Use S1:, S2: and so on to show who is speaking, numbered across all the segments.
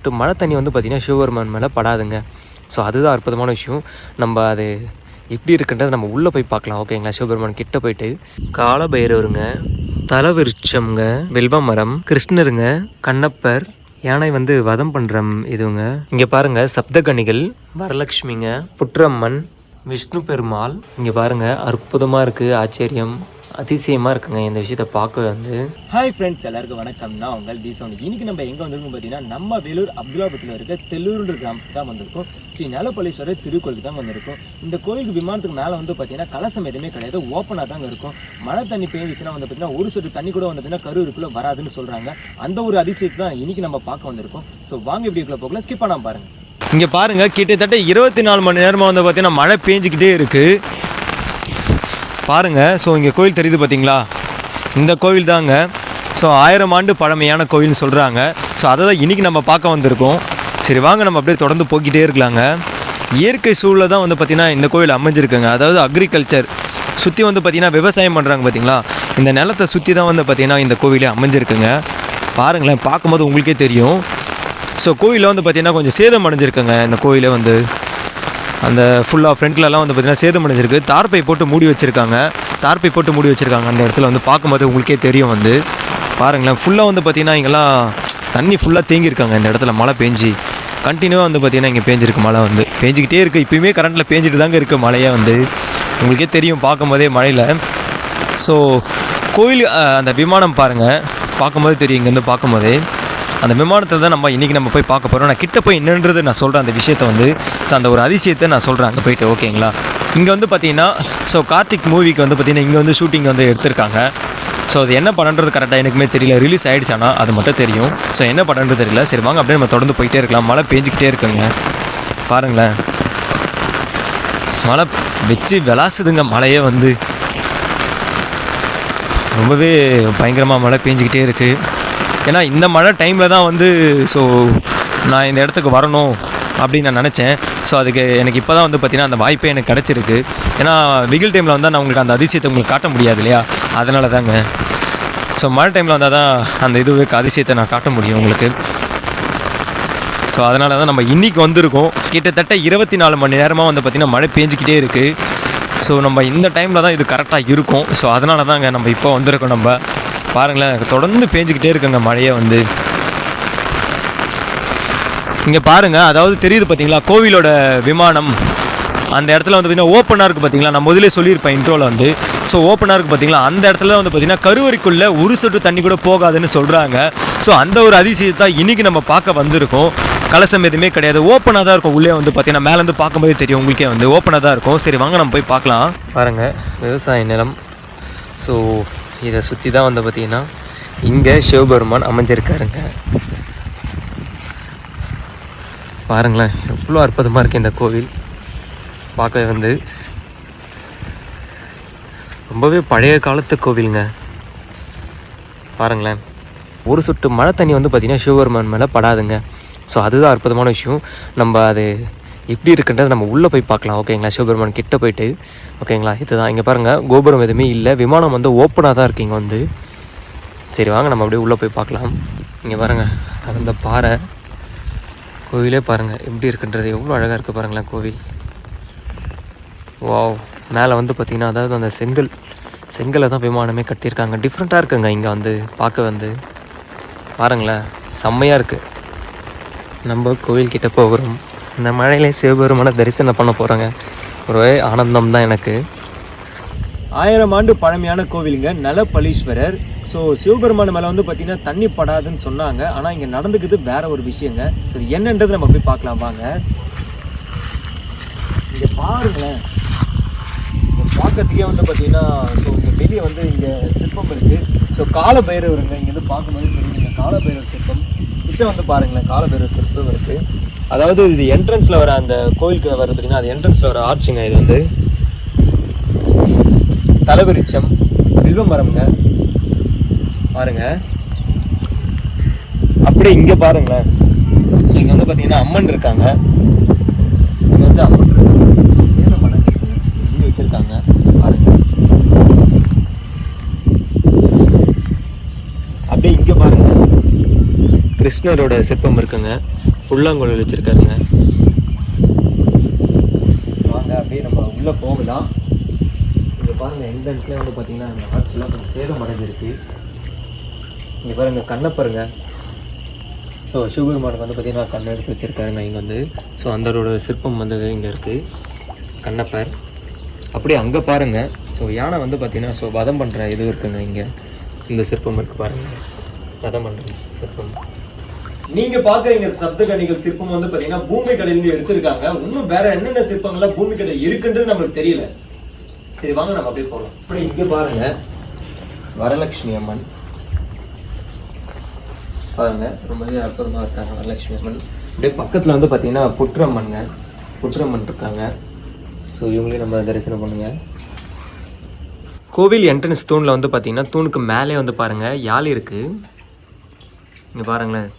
S1: சொட்டு மழை தண்ணி வந்து பார்த்திங்கன்னா சிவபெருமான் மேலே படாதுங்க. ஸோ அதுதான் அற்புதமான விஷயம். நம்ம அது எப்படி இருக்குன்றது நம்ம உள்ளே போய் பார்க்கலாம். ஓகேங்களா சிவபெருமான் கிட்ட போயிட்டு. காலபைரவருங்க தலவிருட்சம்ங்க வில்வ மரம் கிருஷ்ணருங்க கண்ணப்பர் யானை வந்து வதம் பண்ணுற இதுங்க. இங்கே பாருங்கள் சப்தகணிகள் வரலட்சுமிங்க புற்றம்மன் விஷ்ணு பெருமாள். இங்கே பாருங்க அற்புதமாக இருக்குது ஆச்சரியம். அதிசயமாக இருக்குங்க இந்த விஷயத்தை பார்க்க வந்து.
S2: ஹாய் ஃப்ரெண்ட்ஸ் எல்லாருக்கும் வணக்கம். நான் உங்கள் டி சவுண்ட். இன்னைக்கு நம்ம எங்கே வந்திருக்கோம் பார்த்தீங்கன்னா நம்ம வேலூர் அப்துல்லாபுரத்தில் இருக்க தெல்லூருன்ற கிராமத்துக்கு தான் வந்திருக்கோம். ஸ்ரீ நலப்பள்ளீஸ்வரர் திருக்கோயிலுக்கு தான் வந்திருக்கோம். இந்த கோயிலுக்கு விமானத்துக்கு மேலே வந்து பார்த்தீங்கன்னா கலசம் எதுவுமே கிடையாது. ஓப்பனாக தாங்க இருக்கும். மழை தண்ணி பெய்ஞ்சிச்சுன்னா வந்து பார்த்தீங்கன்னா ஒரு சொட்டு தண்ணி கூட வந்து பார்த்தீங்கன்னா கரூருக்குள்ளே வராதுன்னு சொல்கிறாங்க அந்த ஒரு அதிசயத்தை தான் இன்னைக்கு நம்ம பார்க்க வந்திருக்கோம். ஸோ வாங்க இப்படிக்குள்ளே போகலாம். ஸ்கிப் பண்ணாம பாருங்க.
S3: இங்கே பாருங்க கிட்டத்தட்ட இருபத்தி நாலு மணி நேரமாக வந்து பார்த்தீங்கன்னா மழை பேஞ்சிக்கிட்டே இருக்குது பாருங்கள் ஸோ இங்கே கோயில் தெரியுது பார்த்தீங்களா இந்த கோவில் தாங்க. ஸோ ஆயிரம் ஆண்டு பழமையான கோவில்னு சொல்கிறாங்க ஸோ அதை தான் இன்றைக்கி நம்ம பார்க்க வந்திருக்கோம். சரி வாங்க நம்ம அப்படியே தொடர்ந்து போய்கிட்டே இருக்கலாங்க. இயற்கை சூழலில் தான் வந்து பார்த்திங்கன்னா இந்த கோவில் அமைஞ்சிருக்குங்க. அதாவது அக்ரிகல்ச்சர் சுற்றி வந்து பார்த்திங்கன்னா விவசாயம் பண்ணுறாங்க பார்த்தீங்களா இந்த நிலத்தை சுற்றி தான் வந்து பார்த்திங்கன்னா இந்த கோவிலே அமைஞ்சிருக்குங்க. பாருங்களேன் பார்க்கும்போது உங்களுக்கே தெரியும். ஸோ கோயிலில் வந்து பார்த்திங்கன்னா கொஞ்சம் சேதம் அடைஞ்சிருக்குங்க. இந்த கோயிலே வந்து. அந்த ஃபுல்லாக ஃப்ரண்ட்லலாம் வந்து பார்த்திங்கன்னா சேதம் அடைஞ்சிருக்கு. தார்பை போட்டு மூடி வச்சுருக்காங்க. தார்பை போட்டு மூடி வச்சுருக்காங்க அந்த இடத்துல வந்து பார்க்கும்போது உங்களுக்கே தெரியும் வந்து. பாருங்களேன் ஃபுல்லாக வந்து பார்த்திங்கன்னா இங்கெல்லாம் தண்ணி ஃபுல்லாக தேங்கியிருக்காங்க இந்த இடத்துல மழை பேஞ்சு. கண்டினியூவாக வந்து பார்த்திங்கன்னா இங்கே பேஞ்சிருக்கு மழை வந்து. பேஞ்சிக்கிட்டே இருக்குது இப்போயுமே கரண்ட்டில் பேஞ்சிட்டு தாங்க இருக்குது மழையே வந்து. உங்களுக்கே தெரியும் பார்க்கும்போதே மழையில். ஸோ கோயில் அந்த விமானம் பாருங்கள் பார்க்கும்போது தெரியும் இங்கேருந்து பார்க்கும்போதே. அந்த விமானத்தை தான் நம்ம இன்றைக்கி நம்ம போய் பார்க்க போகிறோம் நான் கிட்ட போய் என்னன்றது நான் சொல்கிறேன் அந்த விஷயத்தை வந்து. ஸோ அந்த ஒரு அதிசயத்தை நான் சொல்கிறேன் அங்கே போயிட்டு ஓகேங்களா? இங்கே வந்து பார்த்தீங்கன்னா ஸோ கார்த்திக் மூவிக்கு வந்து பார்த்திங்கன்னா இங்கே வந்து ஷூட்டிங் வந்து எடுத்திருக்காங்க. ஸோ அது என்ன பண்ணுறது கரெக்டாக எனக்குமே தெரியல. ரிலீஸ் ஆகிடுச்சானா அது மட்டும் தெரியும். ஸோ என்ன பண்ணுறது தெரியல. சரி வாங்க அப்படியே நம்ம தொடர்ந்து போயிட்டே இருக்கலாம். மழை பேஞ்சிக்கிட்டே இருக்குங்க. பாருங்களேன். மழை வச்சு விளாசுதுங்க மழையே வந்து. ரொம்பவே பயங்கரமாக மழை பெஞ்சிக்கிட்டே இருக்குது ஏன்னா இந்த மழை டைமில் தான் வந்து ஸோ நான் இந்த இடத்துக்கு வரணும் அப்படின்னு நான் நினச்சேன். ஸோ அதுக்கு எனக்கு இப்போ தான் வந்து பார்த்திங்கன்னா அந்த வாய்ப்பே எனக்கு கிடச்சிருக்கு. ஏன்னா வெயில் டைமில் வந்தால் நான் உங்களுக்கு அந்த அதிசயத்தை உங்களுக்கு காட்ட முடியாது இல்லையா? அதனால தாங்க ஸோ மழை டைமில் வந்தால் தான் அந்த இதுவே அதிசயத்தை நான் காட்ட முடியும் உங்களுக்கு. ஸோ அதனால தான் நம்ம இன்றைக்கி வந்திருக்கோம். கிட்டத்தட்ட இருபத்தி நாலு மணி நேரமாக வந்து பார்த்திங்கன்னா மழை பேஞ்சிக்கிட்டே இருக்குது ஸோ நம்ம இந்த டைமில் தான் இது கரெக்டாக இருக்கும். ஸோ அதனால தாங்க நம்ம இப்போ வந்திருக்கோம் நம்ம. பாருங்களேன் தொடர்ந்து பேஞ்சிக்கிட்டே இருக்குங்க மழையை வந்து. இங்கே பாருங்கள் அதாவது தெரியுது பார்த்தீங்களா கோவிலோட விமானம் அந்த இடத்துல வந்து பார்த்தீங்கன்னா ஓப்பனாக இருக்குது பார்த்தீங்களா நான் முதலே சொல்லியிருப்பேன் இன்ட்ரோவில் வந்து. ஸோ ஓப்பனாக இருக்குது பார்த்தீங்களா அந்த இடத்துல வந்து பார்த்தீங்கன்னா கருவறைக்குள்ளே ஒரு சொட்டு தண்ணி கூட போகாதுன்னு சொல்கிறாங்க ஸோ அந்த ஒரு அதிசயத்தை இன்றைக்கி நம்ம பார்க்க வந்திருக்கோம். கலசம் எதுவுமே கிடையாது. ஓப்பனாக தான் இருக்கும். உள்ளே வந்து பார்த்தீங்கன்னா மேலேருந்து பார்க்கும்போதே தெரியும் உங்களுக்கே வந்து. ஓப்பனாக தான் இருக்கும். சரி வாங்க நம்ம போய் பார்க்கலாம்.
S1: பாருங்கள் விவசாய நிலம். ஸோ இதை சுற்றி தான் வந்து பார்த்திங்கன்னா இங்கே சிவபெருமான் அமைஞ்சிருக்காருங்க. பாருங்களேன் எவ்வளோ அற்புதமாக இருக்குது இந்த கோவில். பார்க்க வந்து ரொம்பவே பழைய காலத்து கோவிலுங்க. பாருங்களேன் ஒரு சொட்டு மழை தண்ணி வந்து பார்த்திங்கன்னா சிவபெருமான் மேலே படாதுங்க. ஸோ அதுதான் அற்புதமான விஷயம். நம்ம அது எப்படி இருக்குன்றது நம்ம உள்ளே போய் பார்க்கலாம் ஓகேங்களா? சிவபெருமான் கிட்ட போயிட்டு ஓகேங்களா? இதுதான். இங்கே பாருங்கள் கோபுரம் எதுவுமே இல்லை. விமானம் வந்து ஓப்பனாக தான் இருக்கீங்க இங்கே வந்து. சரி வாங்க நம்ம அப்படியே உள்ளே போய் பார்க்கலாம். இங்கே பாருங்கள் அது அந்த பாறை. கோவிலே பாருங்கள் எப்படி இருக்குன்றது. எவ்வளோ அழகாக இருக்குது பாருங்களேன் கோவில். வாவ் மேலே வந்து பார்த்திங்கன்னா அதாவது அந்த செங்கல் செங்கலை தான் விமானமே கட்டியிருக்காங்க. டிஃப்ரெண்ட்டாக இருக்குங்க இங்கே வந்து பார்க்க வந்து. பாருங்களேன் செம்மையாக இருக்குது நம்ம கோவில்கிட்ட போகிறோம். இந்த மழையிலே சிவபெருமான தரிசனம் பண்ண போகிறோங்க ஒரே ஆனந்தம் தான் எனக்கு.
S2: ஆயிரம் ஆண்டு பழமையான கோவிலுங்க நலப்பலீஸ்வரர். ஸோ சிவபெருமான் மேலே வந்து பார்த்தீங்கன்னா தண்ணி படாதுன்னு சொன்னாங்க. ஆனால் இங்கே நடந்துக்குது வேற ஒரு விஷயங்க. சரி என்னன்றது நம்ம போய் பார்க்கலாம். வாங்க. இங்கே பாருங்களேன். பார்க்கறதுக்கே வந்து பார்த்தீங்கன்னா ஸோ இங்கே வெளியே வந்து இங்கே சிற்பம் இருக்குது ஸோ காலபைரவருங்க இங்கேருந்து பார்க்கும்போது தெரியுங்க காலபைரவர் சிற்பம். கிட்ட வந்து பாருங்களேன் காலபைரவர் சிற்பம் இருக்குது அதாவது இது என்ட்ரன்ஸில் வர அந்த கோயிலுக்கு வர பார்த்தீங்கன்னா அது என்ட்ரன்ஸில் வர ஆர்ச்சுங்க இது வந்து. தலைவிருச்சம் வில்வ மரம்ங்க பாருங்க. அப்படியே இங்கே பாருங்களேன். ஸோ இங்கே வந்து பார்த்தீங்கன்னா அம்மன் இருக்காங்க. இங்கே வந்து அம்மன் இருக்காங்க இங்கே வச்சுருக்காங்க. பாருங்க. அப்படியே இங்கே பாருங்க.
S1: கிருஷ்ணரோட சிற்பம் இருக்குங்க. புல்லாங்குழல் வச்சுருக்காருங்க. வாங்க அப்படியே நம்ம உள்ளே போகலாம். இங்கே பாருங்கள் என்ட்ரன்ஸ்லேயே வந்து பார்த்தீங்கன்னா இந்த ஆர்ச்லாம் கொஞ்சம் சேதம் அடைஞ்சிருக்கு. இங்கே பாருங்க கண்ணை பாருங்கள் ஸோ சிவபெருமானுக்கு வந்து பார்த்தீங்கன்னா கண்ணை எடுத்து வச்சுருக்காருங்க இங்கே வந்து. ஸோ அந்தரோட சிற்பம் வந்து இங்கே இருக்குது கண்ணப்பர் அப்படியே அங்கே பாருங்கள் ஸோ யானை வந்து பார்த்தீங்கன்னா ஸோ வதம் பண்ணுற இது இருக்குங்க இங்கே. இந்த சிற்பம் இருக்குது பாருங்கள் வதம் பண்ணுற சிற்பம்.
S3: நீங்க பாக்குறீங்க சப்த கணிகள் சிற்பம் வந்து பாத்தீங்கன்னா பூமி கடையில எடுத்திருக்காங்க. இன்னும் வேற என்னென்ன சிற்பங்கள்லாம் பூமி கடை இருக்குன்றது நம்மளுக்கு தெரியல. சரி வாங்க நம்ம அப்படியே போகலாம்.
S1: அப்படி இங்க பாருங்க. வரலட்சுமி அம்மன். பாருங்க ரொம்பவே அற்புதமாக இருக்காங்க வரலட்சுமி அம்மன். அப்படியே பக்கத்தில் வந்து பாத்தீங்கன்னா புற்றம்மன்ங்க. புற்றம்மன் இருக்காங்க. ஸோ இவங்களையும் நம்ம தரிசனம் பண்ணுங்க. கோவில் என்ட்ரன்ஸ் தூணில் வந்து பார்த்தீங்கன்னா தூணுக்கு மேலே வந்து பாருங்கள் யாழ் இருக்குது இங்கே பாருங்களேன்.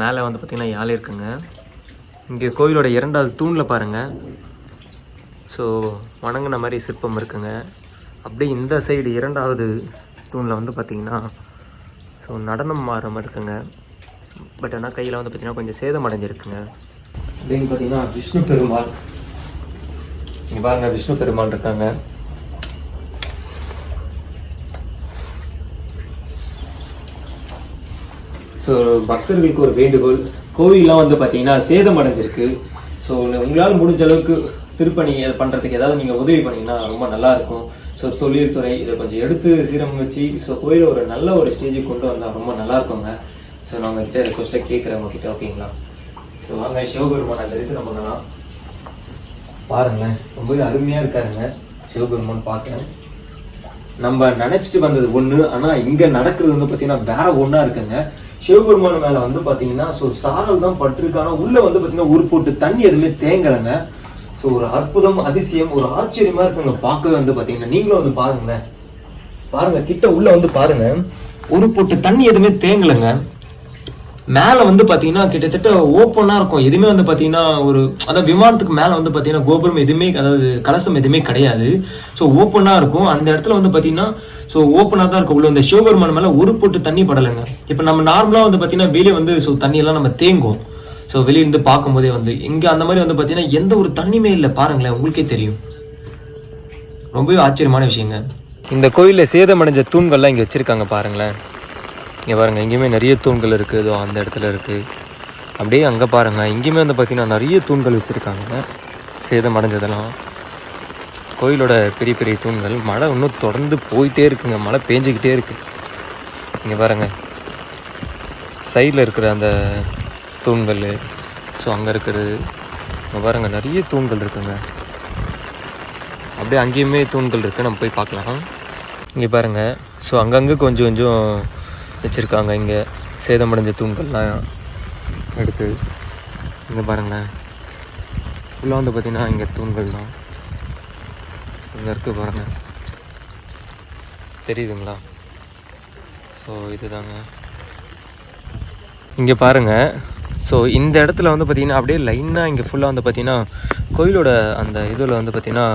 S1: மேலே வந்து பார்த்தீங்கன்னா யாழ் இருக்குங்க. இங்கே கோவிலோட இரண்டாவது தூணில் பாருங்கள் ஸோ வணங்கின மாதிரி சிற்பம் இருக்குங்க. அப்படியே இந்த சைடு இரண்டாவது தூணில் வந்து பார்த்திங்கன்னா ஸோ நடனம் மாற மாதிரி இருக்குங்க. பட் ஆனால் கையில் வந்து பார்த்திங்கன்னா கொஞ்சம் சேதம் அடைஞ்சிருக்குங்க. அப்படின்னு பார்த்திங்கன்னா விஷ்ணு பெருமாள். இங்கே பாருங்கள் விஷ்ணு பெருமாள் இருக்காங்க. ஸோ பக்தர்களுக்கு ஒரு வேண்டுகோள். கோவிலெலாம் வந்து பார்த்தீங்கன்னா சேதம் அடைஞ்சிருக்கு. ஸோ உங்களால் முடிஞ்ச அளவுக்கு திருப்பணி அதை பண்ணுறதுக்கு ஏதாவது நீங்கள் உதவி பண்ணிங்கன்னா ரொம்ப நல்லாயிருக்கும் ஸோ தொழில்துறை இதை கொஞ்சம் எடுத்து சீரமைச்சு ஸோ கோயிலை ஒரு நல்ல ஒரு ஸ்டேஜுக்கு கொண்டு வந்தால் ரொம்ப நல்லா இருக்குங்க. ஸோ நான் உங்ககிட்ட ரெக்வஸ்ட்டாக கேட்குறேன் உங்ககிட்ட ஓகேங்களா ஸோ வாங்க சிவபெருமான தரிசனம் பண்ணலாம். பாருங்களேன் ரொம்பவே அருமையாக இருக்காருங்க. சிவபெருமான் பார்க்குறேன். நம்ம நினச்சிட்டு வந்தது ஒன்று ஆனால் இங்கே நடக்கிறது வந்து பார்த்தீங்கன்னா வேற ஒன்றா இருக்குங்க. சிவபெருமான் மேல வந்து பாத்தீங்கன்னா ஸோ சாரல் தான் பட்டிருக்கான ஆனா உள்ள வந்து பாத்தீங்கன்னா ஒரு போட்டு தண்ணி எதுவுமே தேங்கலைங்க. ஸோ ஒரு அற்புதம் அதிசயம் ஒரு ஆச்சரியமா இருக்குங்க. பார்க்கவே வந்து பாத்தீங்கன்னா நீங்களும் வந்து பாருங்களேன். பாருங்க கிட்ட உள்ள வந்து பாருங்க. ஒரு போட்டு தண்ணி எதுவுமே தேங்கலைங்க. மேலே வந்து பார்த்தீங்கன்னா கிட்டத்தட்ட ஓப்பனாக இருக்கும். எதுவுமே வந்து பார்த்தீங்கன்னா ஒரு அதாவது விமானத்துக்கு மேலே வந்து பார்த்தீங்கன்னா கோபுரம் எதுவுமே அதாவது கலசம் எதுவுமே கிடையாது. ஸோ ஓப்பனாக இருக்கும். அந்த இடத்துல வந்து பார்த்தீங்கன்னா ஸோ ஓப்பனாக தான் இருக்கும். உள்ள இந்த சிவபெருமான் மேலே ஒரு பொட்டு தண்ணி படலைங்க. இப்போ நம்ம நார்மலாக வந்து பார்த்தீங்கன்னா வெளியே வந்து ஸோ தண்ணியெல்லாம் நம்ம தேங்கும் ஸோ வெளியிருந்து பார்க்கும்போதே வந்து இங்கே அந்த மாதிரி வந்து பார்த்தீங்கன்னா எந்த ஒரு தண்ணியுமே இல்லை. பாருங்களேன் உங்களுக்கே தெரியும். ரொம்பவே ஆச்சரியமான விஷயங்க. இந்த கோயிலில் சேதமடைஞ்ச தூண்கள்லாம் இங்கே வச்சுருக்காங்க பாருங்களேன். இங்கே பாருங்கள் எங்கேயுமே நிறைய தூண்கள் இருக்குது இதோ அந்த இடத்துல இருக்குது அப்படியே அங்கே பாருங்கள் இங்கேயுமே வந்து பார்த்திங்கன்னா நிறைய தூண்கள் வச்சுருக்காங்க. சேதம் அடைஞ்சதெல்லாம். கோயிலோட பெரிய பெரிய தூண்கள். மழை இன்னும் தொடர்ந்து போயிட்டே இருக்குங்க. மழை பேஞ்சிக்கிட்டே இருக்குது இங்கே பாருங்கள் சைடில் இருக்கிற அந்த தூண்கள். ஸோ அங்கே இருக்கிறது. இங்கே பாருங்கள் நிறைய தூண்கள் இருக்குங்க. அப்படியே அங்கேயுமே தூண்கள் இருக்குது நம்ம போய் பார்க்கலாம். இங்கே பாருங்கள் ஸோ அங்கங்கே கொஞ்சம் கொஞ்சம் வச்சுருக்காங்க இங்கே. சேதமடைஞ்ச தூண்கள்லாம் எடுத்து இங்கே பாருங்களேன். ஃபுல்லாக வந்து பார்த்திங்கன்னா இங்கே தூண்கள் தான் இங்கே இருக்குது பாருங்கள் தெரியுதுங்களா? ஸோ இதுதாங்க. இங்கே பாருங்கள் ஸோ இந்த இடத்துல வந்து பார்த்திங்கன்னா அப்படியே லைனாக இங்கே ஃபுல்லாக வந்து பார்த்திங்கன்னா கோயிலோட அந்த இதில் வந்து பார்த்திங்கன்னா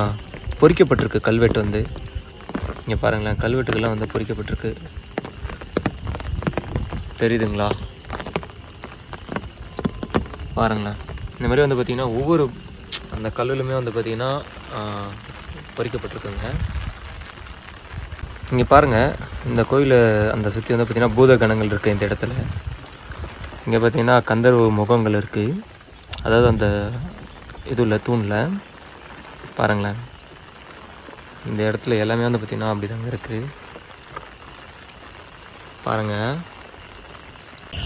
S1: பொறிக்கப்பட்டிருக்கு கல்வெட்டு வந்து. இங்கே பாருங்களேன் கல்வெட்டுக்கெல்லாம் வந்து பொறிக்கப்பட்டிருக்கு. தெரியுதுங்களா? பாருங்களேன். இந்த மாதிரி வந்து பார்த்திங்கன்னா ஒவ்வொரு அந்த கல்லுலுமே வந்து பார்த்திங்கன்னா பொறிக்கப்பட்டிருக்குங்க. இங்கே பாருங்கள் இந்த கோயிலை அந்த சுற்றி வந்து பார்த்திங்கன்னா பூத கணங்கள் இருக்குது இந்த இடத்துல. இங்கே பார்த்தீங்கன்னா கந்தர்வ முகங்கள் இருக்குது அதாவது அந்த இதுல தூணில். பாருங்களேன். இந்த இடத்துல எல்லாமே வந்து பார்த்திங்கன்னா அப்படி தாங்க இருக்குது பாருங்கள்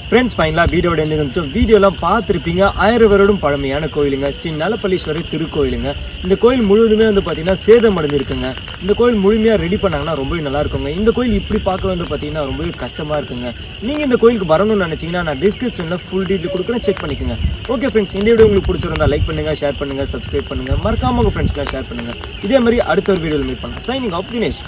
S2: ஃப்ரெண்ட்ஸ் ஃபைனலாக வீடியோட என்ன வீடியோலாம் பார்த்துருப்பீங்க. ஆயிரம் வருடம் பழமையான கோயிலுங்க. ஸ்ரீ நலப்பள்ளீஸ்வரர் திருக்கோயிலுங்க. இந்த கோயில் முழுவதுமே வந்து பார்த்தீங்கன்னா சேதம் அடைஞ்சிருக்குங்க. இந்த கோயில் முழுமையாக ரெடி பண்ணாங்கன்னா ரொம்பவே நல்லா இருக்குங்க. இந்த கோயில் இப்படி பார்க்க வந்து பார்த்தீங்கன்னா ரொம்பவே கஷ்டமாக இருக்குங்க. நீங்கள் இந்த கோயிலுக்கு வரணும்னு நினச்சிங்கன்னா நான் டிஸ்கிரிப்ஷனில் ஃபுல் டீட்டெயில் கொடுக்குறேன். செக் பண்ணிக்கோங்க. ஓகே ஃப்ரெண்ட்ஸ் இந்த வீடியோ உங்களுக்கு பிடிச்சிருந்தா லைக் பண்ணுங்கள் ஷேர் பண்ணுங்கள் சப்ஸ்கிரைப் பண்ணுங்கள் மறக்காம உங்கள் ஃப்ரெண்ட்ஸ்க்குலாம் ஷேர் பண்ணுங்கள் இதே மாதிரி அடுத்த ஒரு வீடியோவில் மீட் பண்ணலாம். Signing off Dinesh